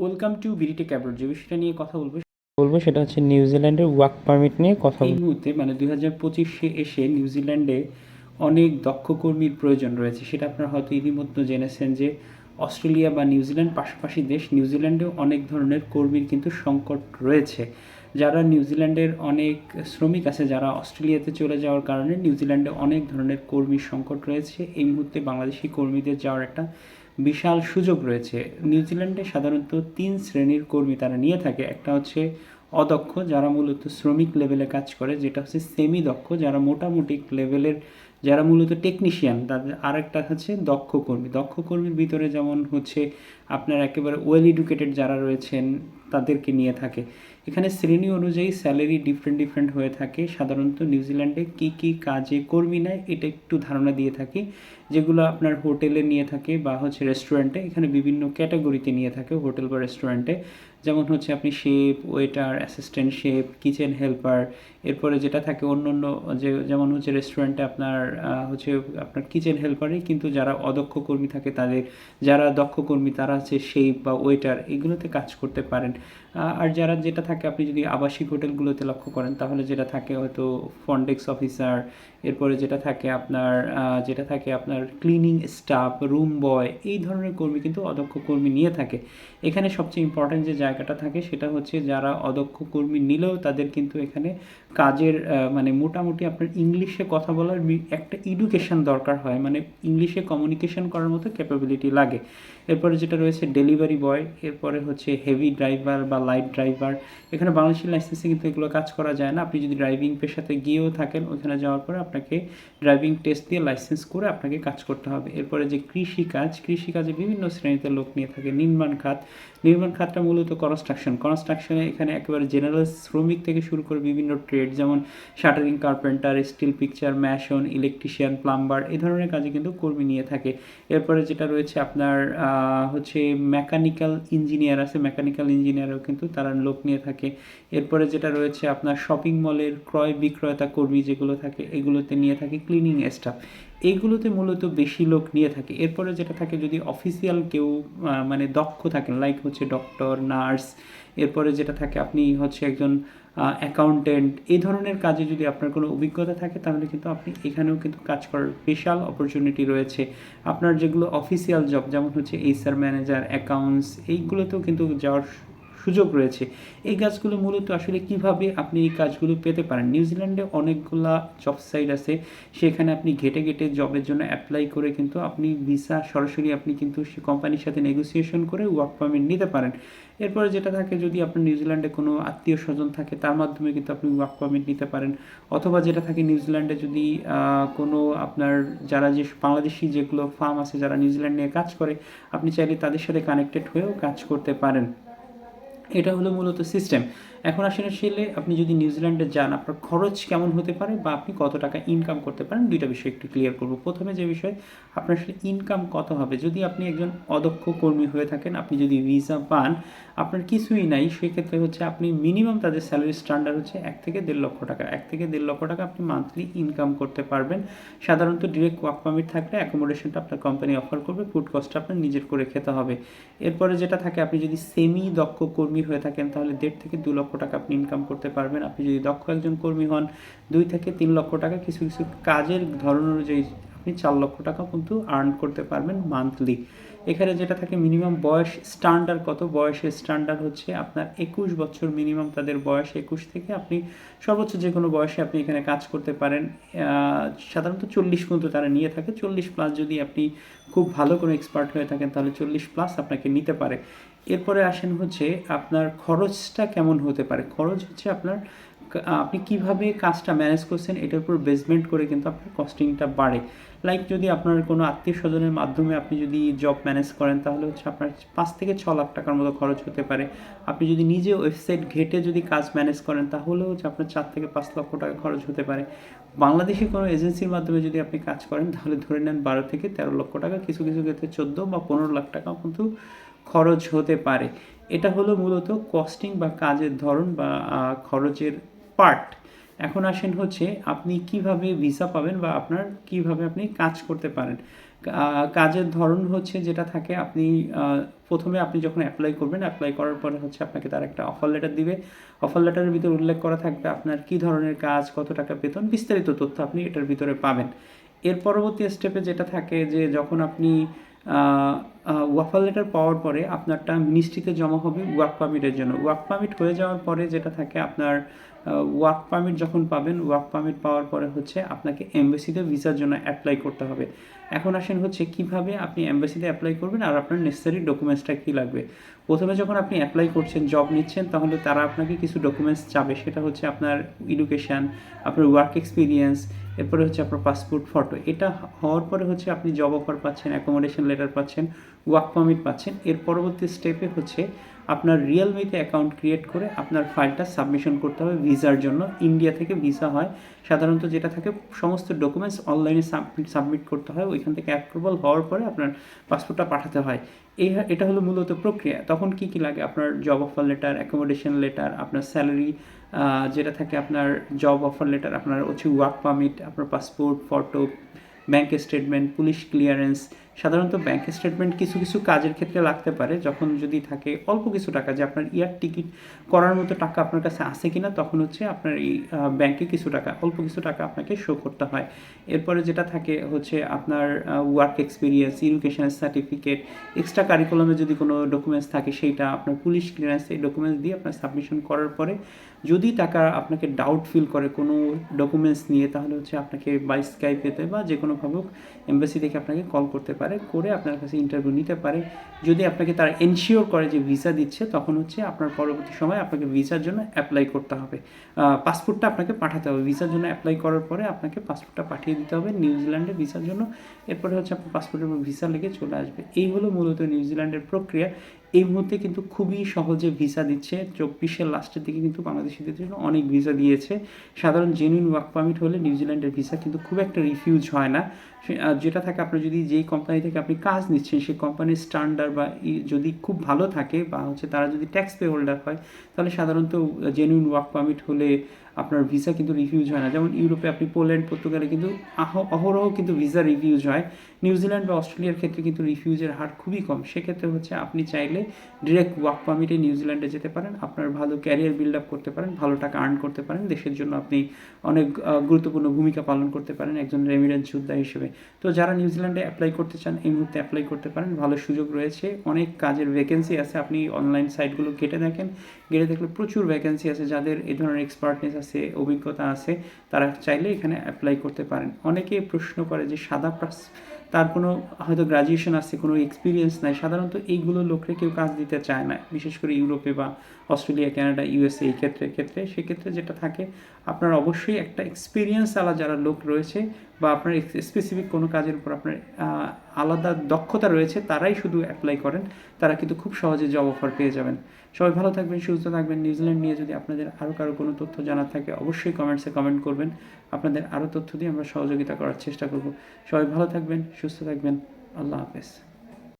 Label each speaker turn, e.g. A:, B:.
A: Welcome to বিরিটে ক্যাবরোড যে বিষয়টা নিয়ে কথা বলব
B: বলব সেটা হচ্ছে নিউজিল্যান্ডের ওয়ার্ক পারমিট নিয়ে কথা
A: এই মুহূর্তে মানে দুই হাজার পঁচিশে এসে নিউজিল্যান্ডে অনেক দক্ষ কর্মীর প্রয়োজন রয়েছে। সেটা আপনারা হয়তো ইতিমধ্যে জেনেছেন যে অস্ট্রেলিয়া বা নিউজিল্যান্ড পাশাপাশি দেশ নিউজিল্যান্ডেও অনেক ধরনের কর্মীর কিন্তু সংকট রয়েছে। যারা নিউজিল্যান্ডের অনেক শ্রমিক আছে যারা অস্ট্রেলিয়াতে চলে যাওয়ার কারণে নিউজিল্যান্ডে অনেক ধরনের কর্মীর সংকট রয়েছে। এই মুহূর্তে বাংলাদেশি কর্মীদের যাওয়ার একটা বিশাল সুযোগ রয়েছে। নিউজিল্যান্ডে সাধারণত তিন শ্রেণির কর্মী তারা নিয়ে থাকে। একটা হচ্ছে অদক্ষ, যারা মূলত শ্রমিক লেভেলে কাজ করে, যেটা হচ্ছে সেমি দক্ষ যারা মোটামুটি লেভেলের যারা মূলত টেকনিশিয়ান তাদের আরেকটা হচ্ছে দক্ষ কর্মী। দক্ষ কর্মীর ভিতরে যেমন হচ্ছে আপনার একেবারে ওয়েল এডুকেটেড যারা রয়েছেন, তাদেরকে নিয়ে থাকে। এখানে শ্রেণি অনুযায়ী স্যালারি ডিফারেন্ট ডিফারেন্ট হয়ে থাকে। সাধারণত নিউজিল্যান্ডে কি কি কাজে কর্মী নেয়, এটা একটু ধারণা দিয়ে থাকি। যেগুলো আপনার হোটেলে নিয়ে থাকে বা হচ্ছে রেস্টুরেন্টে এখানে বিভিন্ন ক্যাটাগরিতে নিয়ে থাকে হোটেল বা রেস্টুরেন্টে যেমন হচ্ছে আপনি chef waiter assistant chef kitchen helper এরপরে যেটা থাকে অন্য অন্য যে, যেমন হচ্ছে রেস্টুরেন্টে আপনার হচ্ছে আপনার কিচেন হেল্পারে কিন্তু যারা অদক্ষ কর্মী থাকে তাদের, যারা দক্ষ কর্মী তারা হচ্ছে শেপ বা ওয়েটার এগুলোতে কাজ করতে পারেন। আর যারা যেটা থাকে আপনি যদি আবাসিক হোটেলগুলোতে লক্ষ্য করেন তাহলে যেটা থাকে হয়তো ফন্ডেক্স অফিসার এরপরে যেটা থাকে আপনার যেটা থাকে আপনার ক্লিনিং স্টাফ রুম বয় এই ধরনের কর্মী কিন্তু অদক্ষ কর্মী নিয়ে থাকে। এখানে সবচেয়ে ইম্পর্ট্যান্ট যে জায়গাটা থাকে সেটা হচ্ছে যারা অদক্ষ কর্মী নিলেও তাদের কিন্তু এখানে কাজের মানে মোটামুটি আপনার ইংলিশে কথা বলার একটা এডুকেশন দরকার হয়। মানে ইংলিশে কমিউনিকেশন করার মতো ক্যাপাবিলিটি লাগে। এরপরে যেটা রয়েছে ডেলিভারি বয় এরপরে হচ্ছে হেভি ড্রাইভার বা লাইট ড্রাইভার এখানে বাংলাদেশি লাইসেন্সে কিন্তু এগুলো কাজ করা যায় না। আপনি যদি ড্রাইভিং পেশাতে গিয়েও থাকেন, ওখানে যাওয়ার পরে আপনাকে ড্রাইভিং টেস্ট দিয়ে লাইসেন্স করে আপনাকে কাজ করতে হবে। এরপরে যে কৃষি কাজ কৃষি কাজে বিভিন্ন শ্রেণীতে লোক নিয়ে থাকে। নির্মাণ খাত, নির্মাণ খাতটা মূলত কনস্ট্রাকশন কনস্ট্রাকশনে এখানে একেবারে জেনারেল শ্রমিক থেকে শুরু করে বিভিন্ন ট্রেড যেমন shuttering carpenter steel picture mason electrician plumber এই ধরনের কাজে কিন্তু কর্মী নিয়ে থাকে। এরপরে যেটা রয়েছে আপনার হচ্ছে মেকানিক্যাল ইঞ্জিনিয়ার আছে মেকানিক্যাল ইঞ্জিনিয়ারও কিন্তু তারা লোক নিয়ে থাকে। এরপরে যেটা রয়েছে আপনার শপিং মলের ক্রয় বিক্রয়তা কর্মী যেগুলো থাকে, এগুলোতে নিয়ে থাকে ক্লিনিং স্টাফ এইগুলোতে মূলত বেশি লোক নিয়ে থাকে। এরপরে যেটা থাকে, যদি অফিসিয়াল কেউ মানে দক্ষ থাকেন লাইক হচ্ছে ডক্টর নার্স এরপরে যেটা থাকে, আপনি হচ্ছে একজন অ্যাকাউন্টেন্ট এই ধরনের কাজে যদি আপনার কোনো অভিজ্ঞতা থাকে, তাহলে কিন্তু আপনি এখানেও কিন্তু কাজ করার বিশাল অপরচুনিটি রয়েছে। আপনার যেগুলো অফিসিয়াল জব যেমন হচ্ছে এইচআর ম্যানেজার অ্যাকাউন্টস এইগুলোতেও কিন্তু যাওয়ার সুযোগ রয়েছে। এই কাজগুলো মূলত আসলে কীভাবে আপনি এই কাজগুলো পেতে পারেন? নিউজিল্যান্ডে অনেকগুলা জব সাইট আছে। সেখানে আপনি ঘেটে ঘেটে জবের জন্য অ্যাপ্লাই করে কিন্তু আপনি ভিসা সরাসরি আপনি কিন্তু কোম্পানির সাথে নেগোসিয়েশন করে ওয়ার্ক পারমিট নিতে পারেন। এরপরে যেটা থাকে, যদি আপনার নিউজিল্যান্ডে কোনো আত্মীয় স্বজন থাকে, তার মাধ্যমে কিন্তু আপনি ওয়ার্ক পারমিট নিতে পারেন। অথবা যেটা থাকে নিউজিল্যান্ডে যদি কোনো আপনার যারা যে বাংলাদেশি যেগুলো ফার্ম আছে, যারা নিউজিল্যান্ড নিয়ে কাজ করে, আপনি চাইলে তাদের সাথে কানেক্টেড হয়েও কাজ করতে পারেন। এটা হলো মূলত সিস্টেম এখন আসলে আসলে আপনি যদি নিউজিল্যান্ডে যান, আপনার খরচ কেমন হতে পারে বা আপনি কত টাকা ইনকাম করতে পারেন? দুইটা বিষয় একটু ক্লিয়ার করব। প্রথমে যে বিষয়, আপনার আসলে ইনকাম কত হবে? যদি আপনি একজন অদক্ষ কর্মী হয়ে থাকেন, আপনি যদি ভিসা পান, আপনার কিছুই নাই, সেক্ষেত্রে হচ্ছে আপনি মিনিমাম তাদের স্যালারি স্ট্যান্ডার্ড হচ্ছে এক থেকে দেড় লক্ষ টাকা। এক থেকে দেড় লক্ষ টাকা আপনি মান্থলি ইনকাম করতে পারবেন। সাধারণত ডিরেক্ট ওয়ার্ক পারমিট থাকলে অ্যাকোমোডেশনটা আপনার কোম্পানি অফার করবে ফুড কস্টটা আপনার নিজের করে খেতে হবে। এরপরে যেটা থাকে, আপনি যদি সেমি দক্ষ কর্মী হয়ে থাকেন, তাহলে দেড় থেকে দু লক্ষ টাকা আপনি ইনকাম করতে পারবেন। আপনি যদি দক্ষ একজন কর্মী হন, দুই থেকে তিন লক্ষ টাকা কিছু কিছু কাজের ধরন অনুযায়ী আপনি চার লক্ষ টাকা কিন্তু আর্ন করতে পারবেন মান্থলি এখানে যেটা থাকে মিনিমাম বয়স স্ট্যান্ডার্ড কত বয়সের স্ট্যান্ডার্ড হচ্ছে আপনার একুশ বছর মিনিমাম তাদের বয়স একুশ থেকে আপনি সর্বোচ্চ যে কোনো বয়সে আপনি এখানে কাজ করতে পারেন। সাধারণত চল্লিশ পর্যন্ত তারা নিয়ে থাকে। চল্লিশ প্লাস যদি আপনি খুব ভালো কোনো এক্সপার্ট হয়ে থাকেন, তাহলে চল্লিশ প্লাস আপনাকে নিতে পারে। এরপরে আসেন হচ্ছে আপনার খরচটা কেমন হতে পারে? খরচ হচ্ছে আপনার আপনি কীভাবে কাজটা ম্যানেজ করছেন এটার উপর বেসমেন্ট করে কিন্তু আপনার কস্টিংটা বাড়ে। লাইক যদি আপনার কোনো আত্মীয় স্বজনের মাধ্যমে আপনি যদি জব ম্যানেজ করেন, তাহলে হচ্ছে আপনার পাঁচ থেকে ছ লাখ টাকার মতো খরচ হতে পারে। আপনি যদি নিজে ওয়েবসাইট ঘেটে যদি কাজ ম্যানেজ করেন তাহলে হচ্ছে আপনার চার থেকে পাঁচ লক্ষ টাকা খরচ হতে পারে। বাংলাদেশি কোনো এজেন্সির মাধ্যমে যদি আপনি কাজ করেন, তাহলে ধরে নেন বারো থেকে তেরো লক্ষ টাকা, কিছু কিছু ক্ষেত্রে চোদ্দ বা পনেরো লাখ টাকা কিন্তু খরচ হতে পারে। এটা হলো মূলত কস্টিং বা কাজের ধরন বা খরচের পার্ট এখন আসেন হচ্ছে আপনি কীভাবে ভিসা পাবেন বা আপনার কীভাবে আপনি কাজ করতে পারেন। কাজের ধরন হচ্ছে যেটা থাকে, আপনি প্রথমে আপনি যখন অ্যাপ্লাই করবেন অ্যাপ্লাই করার পরে হচ্ছে আপনাকে তার একটা অফার লেটার দিবে। অফার লেটারের ভিতরে উল্লেখ করা থাকবে আপনার কি ধরনের কাজ, কত টাকা বেতন, বিস্তারিত তথ্য আপনি এটার ভিতরে পাবেন। এর পরবর্তী স্টেপে যেটা থাকে যে যখন আপনি ওয়াফার লেটার পাওয়ার পরে আপনারটা মিনিস্ট্রিতে জমা হবে ওয়ার্ক পারমিটের জন্য। ওয়ার্ক পারমিট হয়ে যাওয়ার পরে যেটা থাকে, আপনার ওয়ার্ক পারমিট যখন পাবেন ওয়ার্ক পারমিট পাওয়ার পরে হচ্ছে আপনাকে এমবেসিতে ভিসার জন্য অ্যাপ্লাই করতে হবে। এখন আসেন হচ্ছে কীভাবে আপনি এমবেসিতে অ্যাপ্লাই করবেন আর আপনার নেসেসারি ডকুমেন্টসটা কী লাগবে। প্রথমে যখন আপনি অ্যাপ্লাই করছেন জব নিচ্ছেন, তাহলে তারা আপনাকে কিছু ডকুমেন্টস চাবে। সেটা হচ্ছে আপনার এডুকেশান আপনার ওয়ার্ক এক্সপিরিয়েন্স এরপরে হচ্ছে আপনার পাসপোর্ট ফটো এটা হওয়ার পরে হচ্ছে আপনি জব অফার পাচ্ছেন অ্যাকোমোডেশন লেটার পাচ্ছেন। ওয়ার্ক পারমিট পাচ্ছেন। এর পরবর্তী স্টেপে হচ্ছে আপনার রিয়েলমিতে অ্যাকাউন্ট ক্রিয়েট করে আপনার ফাইলটা সাবমিশন করতে হবে ভিসার জন্য। ইন্ডিয়া থেকে ভিসা হয়। সাধারণত যেটা থাকে, সমস্ত ডকুমেন্টস অনলাইনে সাবমিট করতে হয়। ওইখান থেকে অ্যাপ্রুভাল হওয়ার পরে আপনার পাসপোর্টটা পাঠাতে হয়। এই এটা হলো মূলত প্রক্রিয়া। তখন কি কি লাগে? আপনার job offer letter accommodation letter আপনার স্যালারি যেটা থাকে আপনার জব অফার লেটার আপনার হচ্ছে ওয়ার্ক পারমিট আপনার passport photo bank statement police clearance সাধারণত ব্যাংক স্টেটমেন্ট কিছু কিছু কাজের ক্ষেত্রে লাগতে পারে, যখন যদি থাকে অল্প কিছু টাকা যে আপনার ইয়ার টিকিট করার মতো টাকা আপনার কাছে আছে কি না তখন হচ্ছে আপনার এই ব্যাংকে কিছু টাকা, অল্প কিছু টাকা আপনাকে শো করতে হয়। এরপরে যেটা থাকে হচ্ছে আপনার ওয়ার্ক এক্সপিরিয়েন্স এডুকেশনের সার্টিফিকেট এক্সট্রা কারিকুলামে যদি কোনো ডকুমেন্টস থাকে, সেইটা আপনার পুলিশ ক্লিয়ারেন্স এই ডকুমেন্টস দিয়ে আপনার সাবমিশন করার পরে, যদি টাকা আপনাকে ডাউট ফিল করে কোনো ডকুমেন্টস নিয়ে, তাহলে হচ্ছে আপনাকে বাই স্কাইপেতে বা যে কোনোভাবে এম্বাসি থেকে আপনাকে কল করতে পারে। করে আপনার কাছে ইন্টারভিউ নিতে পারে। যদি আপনাকে তারা এনশিওর করে যে ভিসা দিচ্ছে, তখন হচ্ছে আপনার পরবর্তী সময় আপনাকে ভিসার জন্য অ্যাপ্লাই করতে হবে। পাসপোর্টটা আপনাকে পাঠাতে হবে। ভিসার জন্য অ্যাপ্লাই করার পরে আপনাকে পাসপোর্টটা পাঠিয়ে দিতে হবে নিউজিল্যান্ডে ভিসার জন্য। এরপরে হচ্ছে আপনার পাসপোর্টের উপর ভিসা লেগে চলে আসবে। এই হলো মূলত নিউজিল্যান্ডের প্রক্রিয়া। এই মুহূর্তে কিন্তু খুবই সহজে ভিসা দিচ্ছে। চব্বিশের লাস্টের দিকে কিন্তু বাংলাদেশিদের জন্য অনেক ভিসা দিয়েছে। সাধারণ জেনুইন ওয়ার্ক পারমিট হলে নিউজিল্যান্ডের ভিসা কিন্তু খুব একটা রিফিউজ হয় না। যেটা থাকে আপনার যদি যেই কোম্পানি থেকে আপনি কাজ নিচ্ছেন, সেই কোম্পানির স্ট্যান্ডার্ড বা যদি খুব ভালো থাকে বা হচ্ছে তারা যদি ট্যাক্স পে হোল্ডার হয়, তাহলে সাধারণত জেনুইন ওয়ার্ক পারমিট হলে আপনার ভিসা কিন্তু রিফিউজ হয় না। যেমন ইউরোপে আপনি পোল্যান্ড, পর্তুগালে কিন্তু অহরহ কিন্তু ভিসা রিফিউজ হয়। নিউজিল্যান্ড বা অস্ট্রেলিয়ার ক্ষেত্রে কিন্তু রিফিউজের হার খুবই কম। সেক্ষেত্রে হচ্ছে আপনি চাইলে ডিরেক্ট ওয়ার্ক পারমিটে নিউজিল্যান্ডে যেতে পারেন। আপনার ভালো ক্যারিয়ার বিল্ড আপ করতে পারেন, ভালো টাকা আর্ন করতে পারেন। দেশের জন্য আপনি অনেক গুরুত্বপূর্ণ ভূমিকা পালন করতে পারেন একজন রেমিডেন্স যোদ্ধা হিসেবে। তো যারা নিউজিল্যান্ডে অ্যাপ্লাই করতে চান, এই মুহূর্তে অ্যাপ্লাই করতে পারেন। ভালো সুযোগ রয়েছে। অনেক কাজের ভ্যাকেন্সি আছে। আপনি অনলাইন সাইটগুলো ঘেটে দেখেন। ঘেটে দেখলে প্রচুর ভ্যাকেন্সি আছে। যাদের এই ধরনের এক্সপার্টনেস আছে অভিজ্ঞতা আছে, তারা চাইলে এখানে অ্যাপ্লাই করতে পারেন। অনেকে প্রশ্ন করে যে সাদা পাস তার কোনো হয়তো গ্রাজুয়েশন আছে, কোনো এক্সপিরিয়েন্স নাই, সাধারণত এইগুলো লোকরে কেউ কাজ দিতে চায় না, বিশেষ করে ইউরোপে বা অস্ট্রেলিয়া ক্যানাডা ইউএসএ এই ক্ষেত্রে ক্ষেত্রে, সেক্ষেত্রে যেটা থাকে, আপনার অবশ্যই একটা এক্সপিরিয়েন্স আলা যারা লোক রয়েছে বা আপনার স্পেসিফিক কোনো কাজের উপর আপনার আলাদা দক্ষতা রয়েছে, তারাই শুধু অ্যাপ্লাই করেন, তারা কিন্তু খুব সহজে জব অফার পেয়ে যাবেন। সবাই ভালো থাকবেন, সুস্থ থাকবেন। নিউজিল্যান্ড নিয়ে যদি আপনাদের আরও কারও কোনো তথ্য জানার থাকে, অবশ্যই কমেন্টসে কমেন্ট করবেন। আপনাদের আরও তথ্য দিয়ে আমরা সহযোগিতা করার চেষ্টা করব। সবাই ভালো থাকবেন, সুস্থ থাকবেন। আল্লাহ হাফেজ।